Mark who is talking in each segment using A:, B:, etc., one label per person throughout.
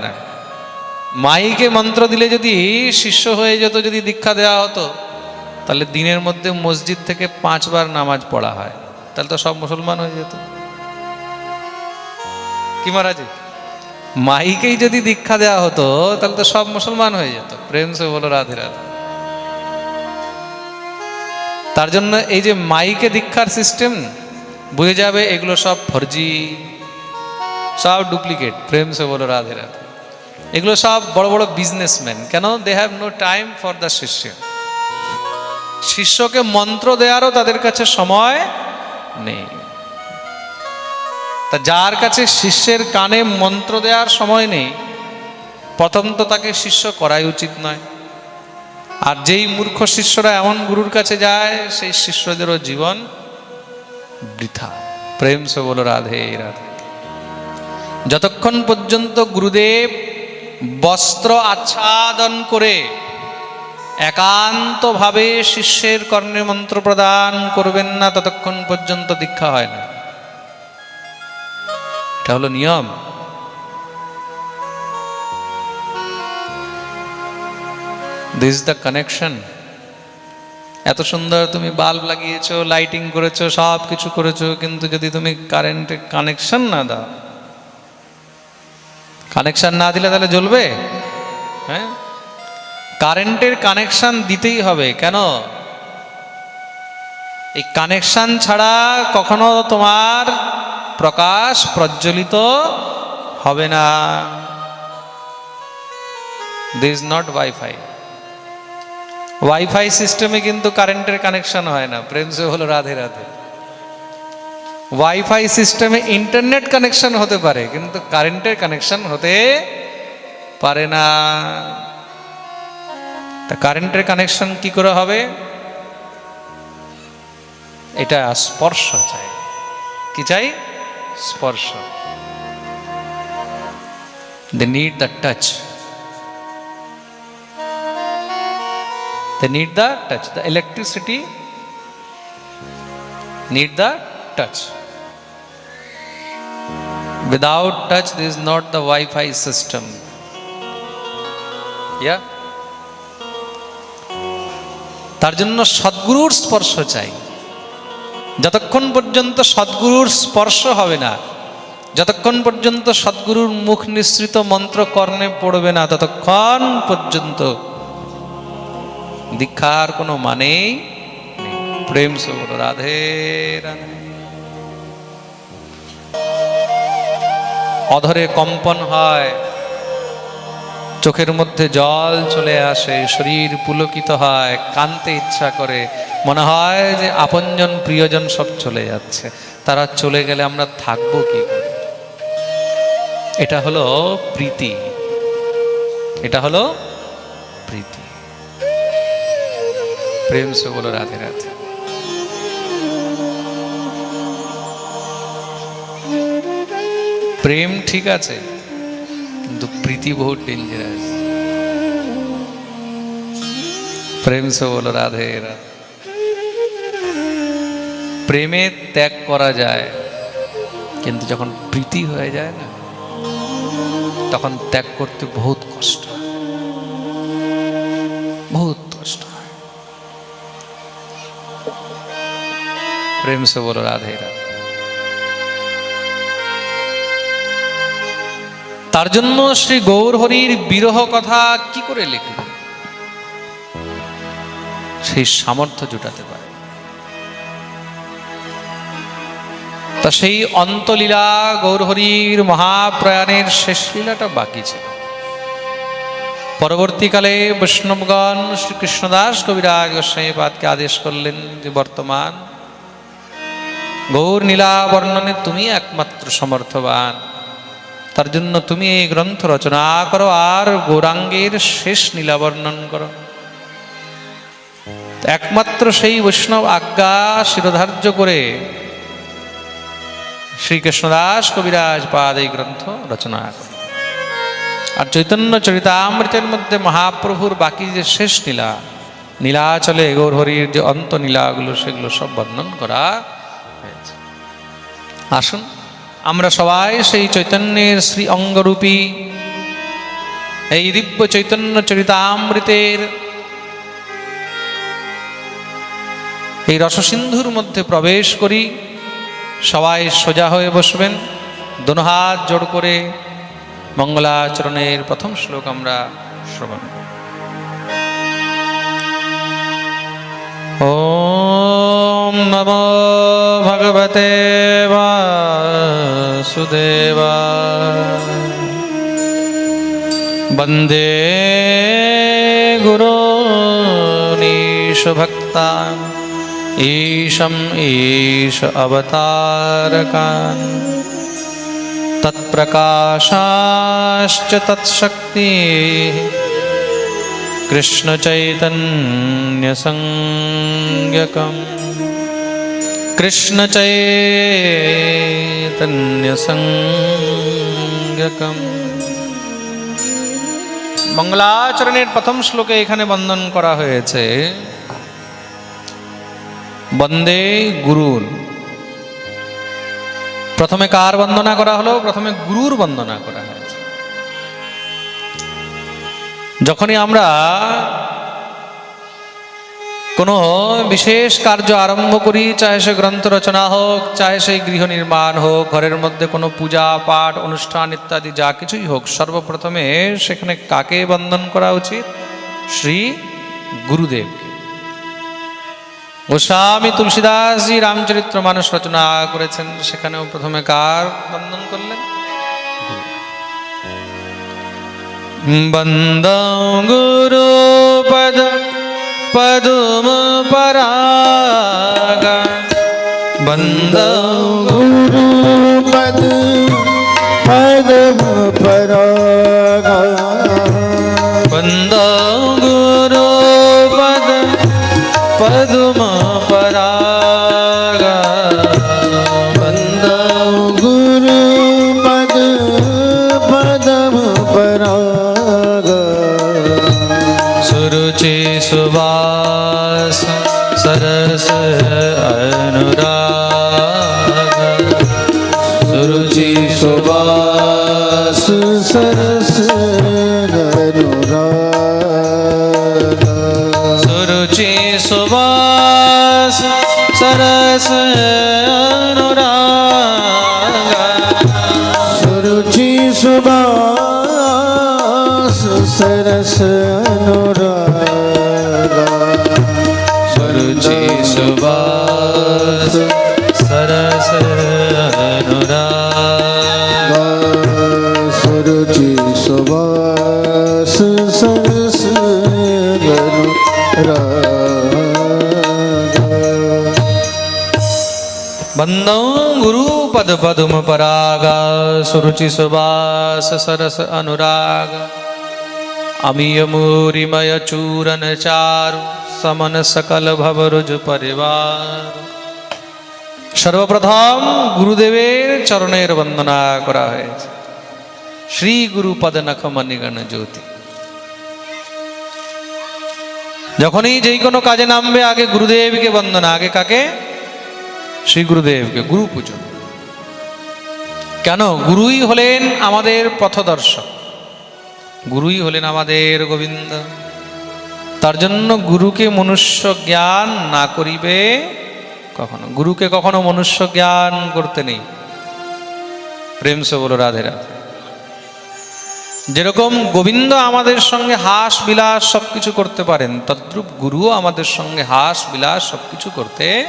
A: না মাইকে মন্ত্র দিলে যদি শিষ্য হয়ে যেত, যদি দীক্ষা দেওয়া হতো, তাহলে দিনের মধ্যে মসজিদ থেকে পাঁচবার নামাজ পড়া হয়। তাহলে তো সব মুসলমান হয়ে যেত। কি মহারাজ? মাইকেই যদি দীক্ষা দেওয়া হতো, তাহলে তো সব মুসলমান হয়ে যেত। প্রেম সে বলো, রাধে রাধে। তার জন্য এই যে মাইকে দীক্ষার সিস্টেম বুঝে যাবে এগুলো সব ফর্জি, সব ডুপ্লিকেট প্রেম সে বলো, রাধে রাধে। এগুলো সব বড় বড় বিজনেসম্যান কেন? They have no time for the শিষ্য। শিষ্যকে মন্ত্র দেওয়ারও তাদের কাছে সময় নেই। তা যার কাছে শিষ্যের কানে মন্ত্র দেওয়ার সময় নেই, প্রথম তো তাকে শিষ্য করাই উচিত নয়। আর যেই মূর্খ শিষ্যরা এমন গুরুর কাছে যায়, সেই শিষ্যদেরও জীবন বৃথা। প্রেম সে বলো, রাধে রাধে। যতক্ষণ পর্যন্ত গুরুদেব বস্ত্র আচ্ছাদন করে একান্তভাবে শিষ্যের কর্ণে মন্ত্র প্রদান করবেন না, ততক্ষণ পর্যন্ত দীক্ষা হয় না। এটা হলো নিয়ম। দিস দ্য কানেকশন এত সুন্দর তুমি বাল্ব লাগিয়েছো লাইটিং করেছ সব কিছু করেছ, কিন্তু যদি তুমি কারেন্টে কানেকশন না দাও কানেকশন না দিলে তাহলে জ্বলবে? হ্যাঁ? কারেন্টের কানেকশান দিতেই হবে, কেন? এই কানেকশান ছাড়া কখনো তোমার প্রকাশ প্রজ্বলিত হবে না। দিস নট ওয়াইফাই ওয়াইফাই সিস্টেমে কিন্তু কারেন্টের কানেকশন হয় না। প্রেম সে হলো রাধে রাধে। ওয়াইফাই সিস্টেমে ইন্টারনেট কানেকশন হতে পারে, কিন্তু কারেন্টের কানেকশন হতে পারে না। তা কারেন্টের কানেকশন কি করে হবে? এটা স্পর্শ চাই। কি চাই? স্পর্শ। They need the touch they need the touch the electricity need দ্য touch. Without touch, this is not the Wi Fi system. Yeah? তার জন্য সদ্গুরুর স্পর্শ চাই যতক্ষণ পর্যন্ত সদ্গুরুর স্পর্শ হবে না যতক্ষণ পর্যন্ত সদ্গুরুর মুখ নিঃসৃত মন্ত্র কর্ণে পড়বে না ততক্ষণ পর্যন্ত দীক্ষার কোনো মানেই নেই প্রেম সে রাধে রাধে অধরে কম্পন হয়। চোখের মধ্যে জল চলে আসে, শরীর পুলকিত হয়, কানতে ইচ্ছা করে। মনে হয় যে আপনজন, প্রিয়জন সব চলে যাচ্ছে। তারা চলে গেলে আমরা থাকব কি এটা হলো প্রীতি। এটা হলো প্রীতি। প্রেম সে বলো রাধে রাধে। প্রেম ঠিক আছে, কিন্তু প্রীতি বহু ডেঞ্জারাস প্রেম সে বলো, রাধে প্রেমে ত্যাগ করা যায়, কিন্তু যখন প্রীতি হয়ে যায় না, তখন ত্যাগ করতে বহুত কষ্ট। বহুত কষ্ট। প্রেম সে বলো, রাধে রাধে তার জন্য শ্রী গৌরহরির বিরহ কথা কি করে লিখবে? সেই সামর্থ্য জুটাতে পারে। তা সেই অন্তলীলা গৌরহরির মহাপ্রয়াণের শেষ লীলাটা বাকি ছিল। পরবর্তীকালে বৈষ্ণবগণ শ্রীকৃষ্ণদাস কবিরাজ গোস্বাইপাদকে আদেশ করলেন যে, বর্তমান গৌর নীলা বর্ণনে তুমি একমাত্র সমর্থবান। তার জন্য তুমি এই গ্রন্থ রচনা করো আর গৌরাঙ্গের শেষ নীলা বর্ণন করো। একমাত্র সেই বৈষ্ণব আজ্ঞা শিরোধার্য করে শ্রীকৃষ্ণদাস কবিরাজ পাদ এই গ্রন্থ রচনা করেন। আর চৈতন্য চরিতামৃতের মধ্যে মহাপ্রভুর বাকি যে শেষ নীলা নীলা নীলাচলে গৌরহরির যে অন্ত নীলাগুলো সেগুলো সব বর্ণন করা হয়েছে। আসুন আমরা সবাই সেই চৈতন্যের শ্রী অঙ্গরূপী। এই দিব্য চৈতন্য চরিতামৃতের এই রসসিন্ধুর মধ্যে প্রবেশ করি। সবাই সোজা হয়ে বসবেন। হাত জোড় করে মঙ্গলাচরণের প্রথম শ্লোক আমরা শ্রবণ ও নম ভগবতের वासुदेवाय वंदे गुरोनीशभक्तान् ईशम् ईश अवतारकान्। तत्प्रकाशाश्च तत्शक्तिः कृष्णचैतन्यसंज्ञकम्। কৃষ্ণচৈতন্যসঙ্গকম মঙ্গলাচরণের প্রথম শ্লোকে এখানে বন্দন করা হয়েছে, বন্দে গুরুর প্রথমে কার বন্দনা করা হলো? প্রথমে গুরুর বন্দনা করা হয়েছে। যখনই আমরা কোনো বিশেষ কার্য আরম্ভ করি, চাহে সে গ্রন্থ রচনা হোক, চাহে সেই গৃহ নির্মাণ হোক, ঘরের মধ্যে কোনো পূজা, পাঠ, অনুষ্ঠান ইত্যাদি যা কিছুই হোক, সর্বপ্রথমে সেখানে কাকে বন্ধন করা উচিত? শ্রী গুরুদেবকে। গোস্বামী তুলসীদাসজি রামচরিত্র মানুষ রচনা করেছেন, সেখানেও প্রথমে কার বন্ধন করলেন? বন্দং গুরু পদ
B: पदुम पराग
A: बंद
B: गुरु पद पदुम पराग। बंद गुरु
A: पद पदुम परा ਰਸ
B: ਅਨੁਰਾਗ। ਸੁਰੁਚੀ ਸੁਭਾਸ ਸਰਸ
A: बन्दौ गुरुपद पदुम पराग सुरुचि सुवास सरस अनुराग अमीयमूरिमय चूरन चारु समन सकल भवरुज परिवार সর্বপ্রথম গুরুদেবের চরণের বন্দনা করা হয়েছে শ্রী গুরু পদ নখ মণিগণ জ্যোতি যখনই যেই কোনো কাজে নামবে আগে গুরুদেবকে বন্দনা আগে কাকে শ্রী গুরুদেবকে গুরু পুজো। কেন? গুরুই হলেন আমাদের পথদর্শক। গুরুই হলেন আমাদের গোবিন্দ। তার জন্য গুরুকে মনুষ্য জ্ঞান না করিবে কখনো। গুরুকে কখনো মনুষ্য জ্ঞান করতে নেই। প্রেম সে বলো, রাধে রাধে। যেরকম গোবিন্দ আমাদের সঙ্গে হাস বিলাস সব কিছু করতে পারেন, তদ্রূপ গুরুও আমাদের সঙ্গে হাস বিলাস সব কিছু করতে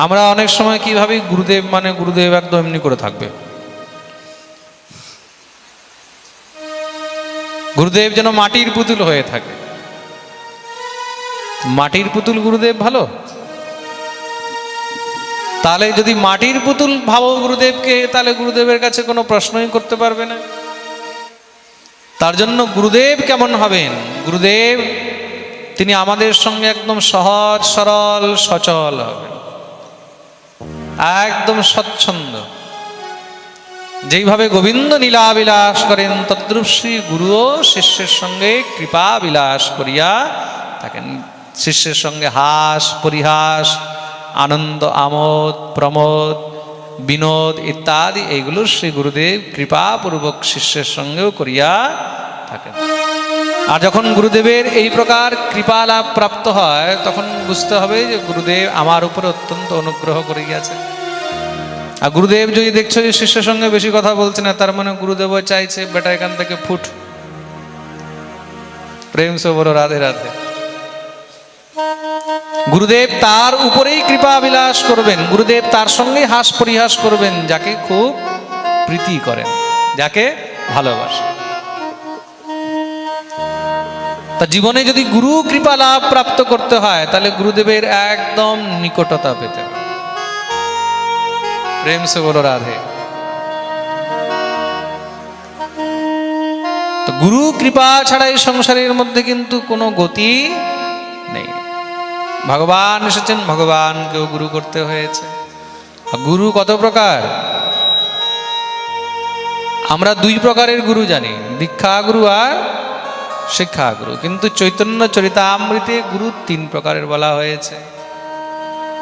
A: আমরা অনেক সময় কি ভাবি, গুরুদেব মানে গুরুদেব একদম এমনি করে থাকবে। গুরুদেব যেন মাটির পুতুল হয়ে থাকে। মাটির পুতুল গুরুদেব ভালো? তাহলে যদি মাটির পুতুল ভাবো গুরুদেবকে, তাহলে গুরুদেবের কাছে কোনো প্রশ্নই করতে পারবে না। তার জন্য গুরুদেব কেমন হবেন? গুরুদেব, তিনি আমাদের সঙ্গে একদম সহজ, সরল, সচল হবেন। একদম স্বচ্ছন্দ। যেইভাবে গোবিন্দ নীলা বিলাস করেন, তদ্রূপ শ্রী গুরুও শিষ্যের সঙ্গে কৃপা বিলাস করিয়া থাকেন। শিষ্যের সঙ্গে হাস, পরিহাস, আনন্দ, আমোদ, প্রমোদ, বিনোদ ইত্যাদি, এইগুলো শ্রী গুরুদেব কৃপাপূর্বক শিষ্যের সঙ্গেও করিয়া থাকেন। আর যখন গুরুদেবের এই প্রকার কৃপা লাভ প্রাপ্ত হয়, তখন বুঝতে হবে যে গুরুদেব আমার উপরে অত্যন্ত অনুগ্রহ করে গিয়েছে আর গুরুদেব যদি দেখছ যে শিষ্যের সঙ্গে বেশি কথা বলছে না, তার মানে গুরুদেবও চাইছে, বেটা, এখান থেকে ফুট। প্রেম সে রাধে রাধে। গুরুদেব তার উপরেই কৃপা বিলাস করবেন। গুরুদেব তার সঙ্গে হাস পরিহাস করবেন, যাকে খুব প্রীতি করেন, যাকে ভালোবাসেন। তা জীবনে যদি গুরু কৃপা লাভ প্রাপ্ত করতে হয়, তাহলে গুরুদেবের একদম নিকটতা পেতে প্রেম সে বলো রাধে। তো গুরু কৃপা ছাড়া এই সংসারের মধ্যে কিন্তু কোনো গতি নেই। ভগবান এসেছেন, ভগবানকেও গুরু করতে হয়েছে। গুরু কত প্রকার? আমরা দুই প্রকারের গুরু জানি, দীক্ষা গুরু আর শিক্ষা গুরু। কিন্তু চৈতন্য চরিতামৃতে গুরু তিন প্রকারের বলা হয়েছে।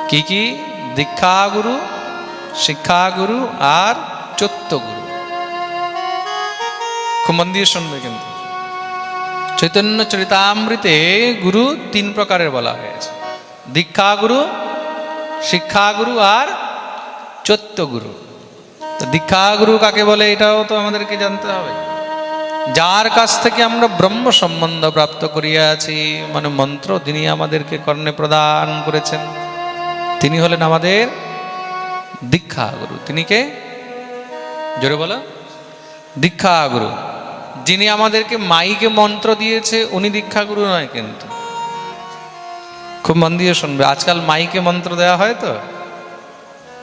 A: কি কি? দীক্ষা গুরু, শিক্ষা গুরু আর চত্য গুরু। খুব মন দিয়ে শুনবে কিন্তু। চৈতন্য চরিতামৃতে গুরু তিন প্রকারের বলা হয়েছে। দীক্ষা গুরু, শিক্ষা গুরু আর চত্য গুরু। দীক্ষা গুরু কাকে বলে এটাও তো আমাদেরকে জানতে হবে। যার কাছ থেকে আমরা ব্রহ্ম সম্বন্ধ প্রাপ্ত করিয়াছি মানে মন্ত্র তিনি আমাদেরকে কর্ণে প্রদান করেছেন। তিনি হলেন আমাদের দীক্ষা গুরু তিনি কে? জোরে বলো। দীক্ষা গুরু যিনি আমাদেরকে মাইকে মন্ত্র দিয়েছে, উনি দীক্ষা গুরু নয় কিন্তু। খুব মন দিয়ে শুনবে। আজকাল মাইকে মন্ত্র দেওয়া হয় তো।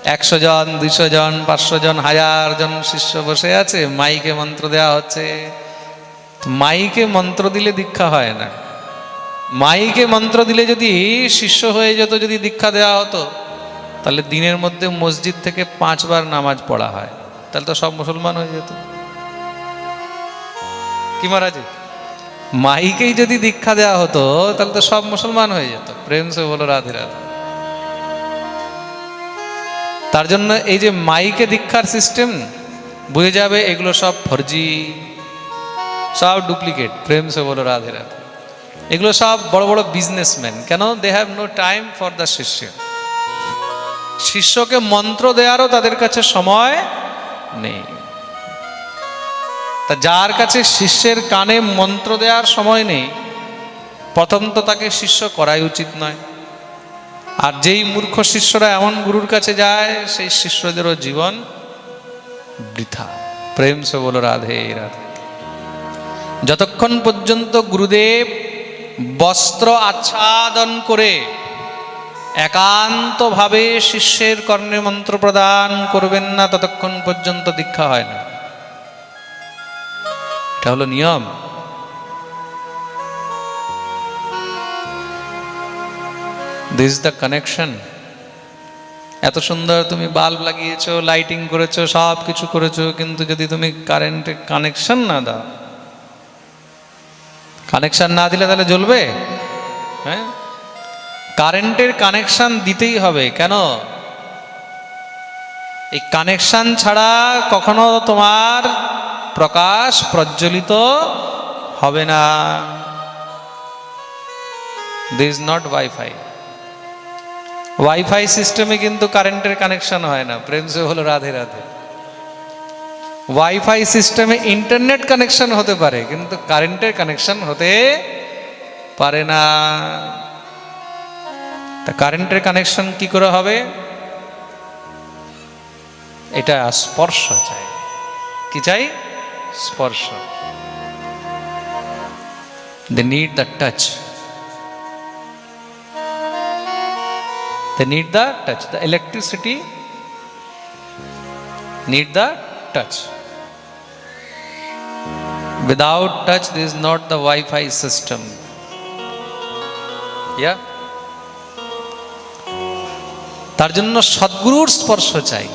A: একশো জন, দুইশো জন, পাঁচশো জন, হাজার জন শিষ্য বসে আছে, মাইকে মন্ত্র দেওয়া হচ্ছে। মাইকে মন্ত্র দিলে দীক্ষা হয় না। মাইকে মন্ত্র দিলে যদি শিষ্য হয়ে যেত, যদি দীক্ষা দেওয়া হতো, তাহলে দিনের মধ্যে মসজিদ থেকে পাঁচবার নামাজ পড়া হয়। তাহলে তো সব মুসলমান হয়ে যেত। কি মহারাজ? মাইকেই যদি দীক্ষা দেওয়া হতো, তাহলে তো সব মুসলমান হয়ে যেত। প্রেম সে বলো, রাধে রাধে। তার জন্য এই যে মাইকে দীক্ষার সিস্টেম বুঝে যাবে এগুলো সব ফর্জি। সব ডুপ্লিকেট, প্রেম সে বলো, রাধে রাধে। এগুলো সব বড় বড় বিজনেসম্যান কেন? They have no time for the শিষ্য। শিষ্যকে মন্ত্র দেওয়ারও তাদের কাছে সময় নেই। তা যার কাছে শিষ্যের কানে মন্ত্র দেওয়ার সময় নেই, প্রথম তো তাকে শিষ্য করাই উচিত নয়। আর যেই মূর্খ শিষ্যরা এমন গুরুর কাছে যায়, সেই শিষ্যদেরও জীবন বৃথা। প্রেম সে বলো, রাধে রাধে। যতক্ষণ পর্যন্ত গুরুদেব বস্ত্র আচ্ছাদন করে একান্তভাবে শিষ্যের কর্ণে মন্ত্র প্রদান করবেন না, ততক্ষণ পর্যন্ত দীক্ষা হয় না। এটা হলো নিয়ম। দিস দ্য কানেকশন এত সুন্দর তুমি বাল্ব লাগিয়েছো লাইটিং করেছ সব কিছু করেছ, কিন্তু যদি তুমি কারেন্টে কানেকশন না দাও কানেকশন না দিলে তাহলে জ্বলবে? হ্যাঁ? কারেন্টের কানেকশান দিতেই হবে, কেন? এই কানেকশান ছাড়া কখনো তোমার প্রকাশ প্রজ্বলিত হবে না। দিস নট ওয়াইফাই ওয়াইফাই সিস্টেমে কিন্তু কারেন্টের কানেকশন হয় না। প্রেমসে হলো রাধে রাধে। ওয়াইফাই সিস্টেমে ইন্টারনেট কানেকশন হতে পারে, কিন্তু কারেন্টের কানেকশন হতে পারে না। তা কারেন্টের কানেকশন কি করে হবে? এটা স্পর্শ চাই। কি চাই? স্পর্শ। They need the touch they need the touch the electricity need the touch without touch there is not the wi-fi system. Yeah? তার জন্য সদ্গুরুর স্পর্শ চাই।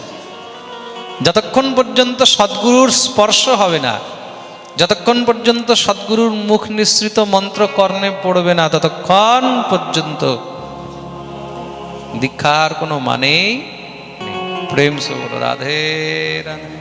A: যতক্ষণ পর্যন্ত সদ্গুরুর স্পর্শ হবে না, যতক্ষণ পর্যন্ত সদ্গুরুর মুখ নিঃসৃত মন্ত্র কর্ণে পড়বে না, ততক্ষণ পর্যন্ত দীক্ষার কোনো মানেই নেই। প্রেম সে রাধে রাধে।